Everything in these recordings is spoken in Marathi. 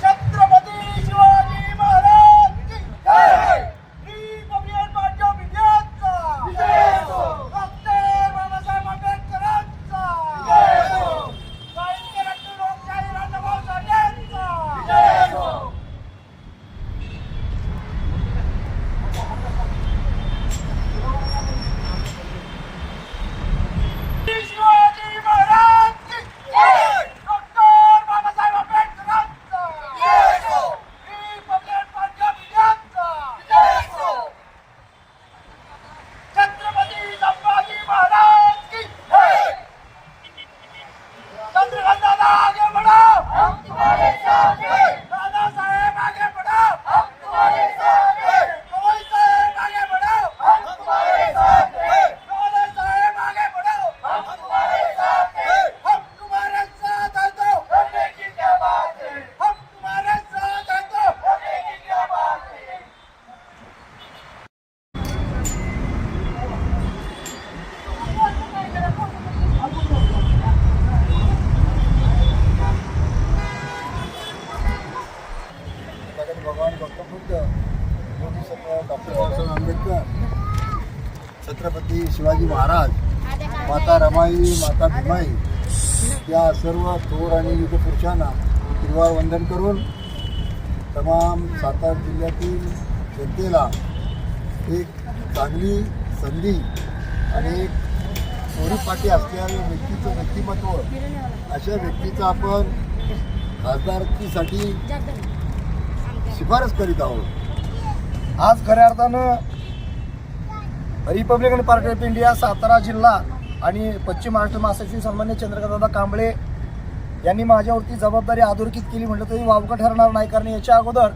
छत्रपती शिवाजी महाराज की जय रिपब्लिकन पार्टी ऑफ इंडियाचा डॉक्टर बाबासाहेब आंबेडकरांचा साहित्य रत्न लोकशाही राजाभाऊ साठ्यांचा शिवाजी महाराज की जय डॉक्टर बाबासाहेब आंबेडकरांचा रिपब्लिकन पार्टी ऑफ इंडियाचा छत्रपती संभाजी महाराज की जय चंद्रकांत दादा आगे बढ़ो हम तुम्हारे साथ हैं दादा साहेब आगे बढ़ो हम तुम्हारे साथ हैं मोदी साहेब आगे बढ़ो हम तुम्हारे साथ हैं मोदी साहेब आगे बढ़ो हम तुम्हारे साथ हैं हम तुम्हारे साथ हैं तो करने की क्या बात है हम तुम्हारे साथ हैं तो करने की क्या बात है जगत भगवान डॉक्टर बुद्ध बोधिसत्व डॉक्टर बाबासाहेब आंबेडकर छत्रपती शिवाजी महाराज माता रमाई माता भीमाई या सर्व थोर आणि युगपुरुषांना हिरवा वंदन करून तमाम सातारा जिल्ह्यातील जनतेला एक चांगली संधी आणि एक पाठी असलेल्या व्यक्तीचं व्यक्तिमत्व अशा व्यक्तीचं आपण खासदारकीसाठी शिफारस करीत आहोत. आज खऱ्या अर्थानं Republican party of India Satara जिल्हा आणि पश्चिम महाराष्ट्र महासचिव सन्मान्य चंद्रकांतदा कांबळे यांनी माझ्यावरती जबाबदारी अधोरेखित केली. म्हटलं तरी वावगं ठरणार नाही कारण याच्या अगोदर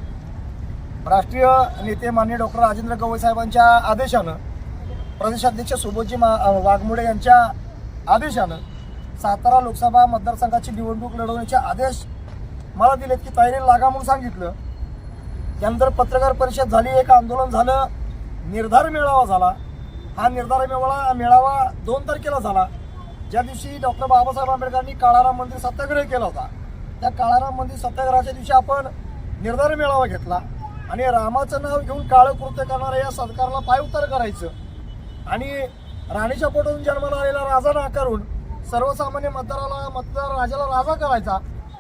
राष्ट्रीय नेते मान्य डॉक्टर राजेंद्र गवई साहेबांच्या आदेशानं प्रदेशाध्यक्ष सुबोधजी मा वाघमोडे यांच्या आदेशानं सातारा लोकसभा मतदारसंघाची निवडणूक लढवण्याचे आदेश मला दिलेत की तयारी लागा म्हणून सांगितलं. त्यानंतर पत्रकार परिषद झाली एक आंदोलन झालं निर्धार मेळावा झाला. हा निर्धार मेळावा मेळावा दोन तारखेला झाला. ज्या दिवशी डॉक्टर बाबासाहेब आंबेडकरांनी काळाराम मंदिर सत्याग्रह केला होता त्या काळाराम मंदिर सत्याग्रहाच्या दिवशी आपण निर्धार मेळावा घेतला आणि रामाचं नाव घेऊन काळं कृत्य करणाऱ्या या सरकारला पायउतार करायचं आणि राणीच्या पोटातून जन्माला आलेला राजा नाकारून सर्वसामान्य मतदाराला मतदार राजाला राजा करायचा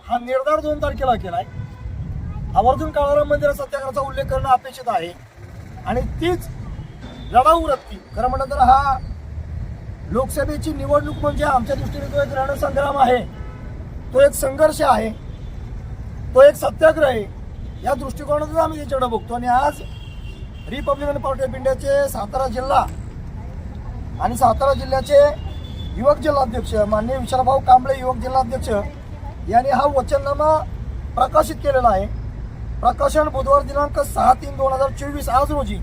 हा निर्धार दोन तारखेला केला आहे आवर्जून काळाराम मंदिर सत्याग्रहाचा उल्लेख करणं अपेक्षित आहे. आणि तीच लढाऊ वृत्ती खरं म्हटलं तर हा लोकसभेची निवडणूक म्हणजे आमच्या दृष्टीने तो एक रणसंग्राम आहे. तो एक संघर्ष आहे. तो एक सत्याग्रह आहे. या दृष्टिकोनातून आम्ही त्याच्याकडे बघतो. आणि आज रिपब्लिकन पार्टी ऑफ इंडियाचे सातारा जिल्हा आणि सातारा जिल्ह्याचे युवक जिल्हाध्यक्ष माननीय विशालभाऊ कांबळे युवक जिल्हाध्यक्ष यांनी हा वचननामा प्रकाशित केलेला आहे. प्रकाशन बुधवार दिनांक सहा तीन दोन हजार चोवीस आज रोजी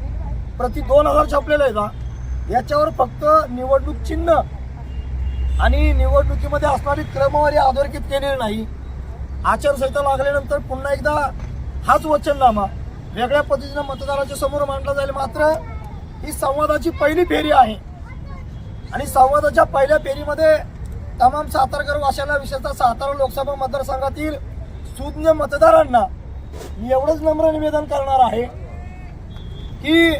प्रति दोन हजार छापलेलं आहे का याच्यावर फक्त निवडणूक चिन्ह आणि निवडणुकीमध्ये असणारी क्रमवारी अधोरेखित केलेली नाही. आचारसंहिता लागल्यानंतर पुन्हा एकदा हाच वचननामा. वेगळ्या पद्धतीनं मतदाराच्या समोर मांडला जाईल. मात्र ही संवादाची पहिली फेरी आहे. आणि संवादाच्या पहिल्या फेरीमध्ये तमाम सातारकर वाशाला विशेषतः सातारा लोकसभा मतदारसंघातील सुज्ञ मतदारांना मी एवढंच नम्र निवेदन करणार आहे की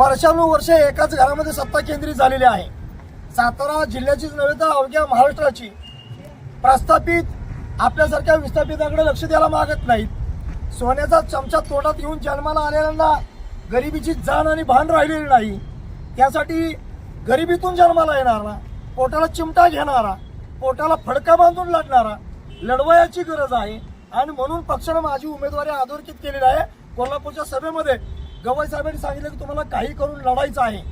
वर्षानुवर्ष एकाच घरामध्ये सत्ता केंद्रित झालेली आहे. सातारा जिल्ह्याचीच नव्हे तर अवघ्या महाराष्ट्राची. प्रस्थापित आपल्यासारख्या विस्थापितांकडे लक्ष द्यायला मागत नाहीत. सोन्याचा चमचा तोंडात येऊन जन्माला आलेल्यांना गरिबीची जाण आणि भान राहिलेली नाही. त्यासाठी गरिबीतून जन्माला येणारा पोटाला चिमटा घेणारा पोटाला फडका बांधून लढणारा लढवयाची गरज आहे. आणि म्हणून पक्षानं माझी उमेदवारी अधोरेखित केलेली आहे कोल्हापूरच्या सभेमध्ये. गवई साहेबांनी सांगितलं की तुम्हाला काही करून लढायचं आहे.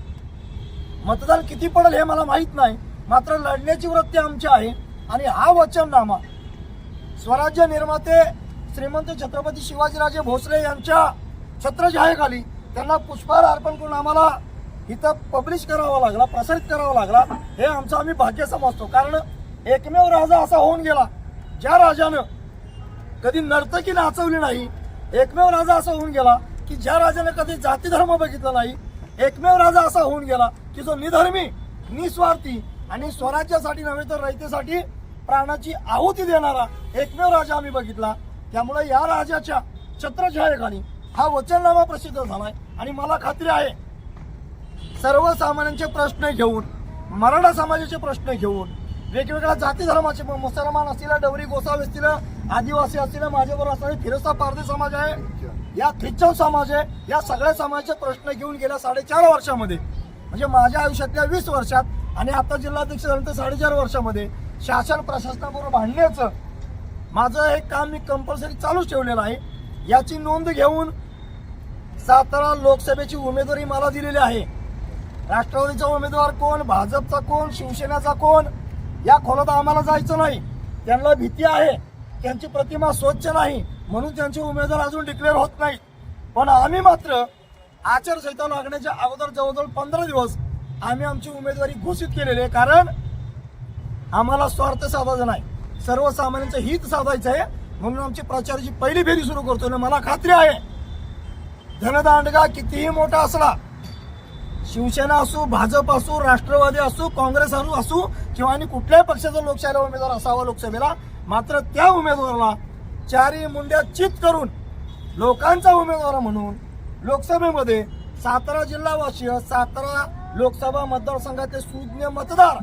मतदान किती पडेल हे मला माहीत नाही. मात्र लढण्याची वृत्ती आमची आहे आणि हा वचननामा. स्वराज्य निर्माते श्रीमंत छत्रपती शिवाजीराजे भोसले यांच्या छत्रछायेखाली त्यांना पुष्पहार अर्पण करून आम्हाला इथं पब्लिश करावा लागला प्रसारित करावा लागला. हे आमचं आम्ही भाग्य समजतो. कारण एकमेव राजा असा होऊन गेला. ज्या राजानं कधी नर्तकी नाचवली नाही एकमेव राजा असा होऊन गेला. की ज्या राजाने कधी जाती धर्म बघितला नाही एकमेव राजा असा होऊन गेला की जो निधर्मी निस्वार्थी आणि स्वराज्यासाठी नव्हे तर रयतेसाठी प्राणाची आहुती देणारा एकमेव राजा आम्ही बघितला. त्यामुळे या राजाच्या छत्रछायेखाली हा वचननामा प्रसिद्ध झालाय. आणि मला खात्री आहे सर्वसामान्यांचे प्रश्न घेऊन मराठा समाजाचे प्रश्न घेऊन वेगवेगळ्या जाती धर्माचे मुसलमान असतील डवरी गोसावी असतील आदिवासी असतील माझ्याबरोबर असणारे फिरस्ता पारधी समाज आहे. या ख्रिश्चन समाज आहे या सगळ्या समाजाचे प्रश्न घेऊन गेल्या साडेचार वर्षामध्ये. म्हणजे माझ्या आयुष्यातल्या वीस वर्षात आणि आता जिल्हाध्यक्ष झाल्यानंतर साडेचार वर्षामध्ये शासन प्रशासनाबरोबर भांडण्याचं माझं हे काम मी कंपल्सरी चालूच ठेवलेलं आहे. याची नोंद घेऊन सातारा लोकसभेची उमेदवारी मला दिलेली आहे. राष्ट्रवादीचा उमेदवार कोण भाजपचा कोण शिवसेनेचा कोण या खोलात आम्हाला जायचं नाही. त्यांना भीती आहे. त्यांची प्रतिमा स्वच्छ नाही म्हणून त्यांचे उमेदवार अजून डिक्लेअर होत नाही पण आम्ही मात्र आचारसंहिता लागण्याच्या अगोदर जवळजवळ पंधरा दिवस आम्ही आमची उमेदवारी घोषित केलेली आहे. कारण आम्हाला स्वार्थ साधायचा नाही. सर्वसामान्यांचं हित साधायचं आहे. म्हणून आमची प्रचाराची पहिली फेरी सुरू करतो. आणि मला खात्री आहे धनदांडगा कितीही मोठा असला शिवसेना असो भाजप असो राष्ट्रवादी असो काँग्रेस असू असू किंवा आणि कुठल्याही पक्षाचा लोकशाहीला उमेदवार असावा लोकसभेला मात्र त्या उमेदवाराला चारी मुंड्या चित करून लोकांचा उमेदवार म्हणून लोकसभेमध्ये सातारा जिल्हावासीय सातारा लोकसभा मतदारसंघाचे सुज्ञ मतदार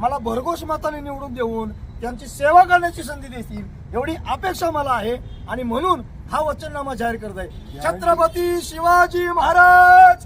मला भरघोष मताने निवडून देऊन त्यांची सेवा करण्याची संधी देतील एवढी अपेक्षा मला आहे. आणि म्हणून हा वचननामा जाहीर करत आहे. छत्रपती शिवाजी महाराज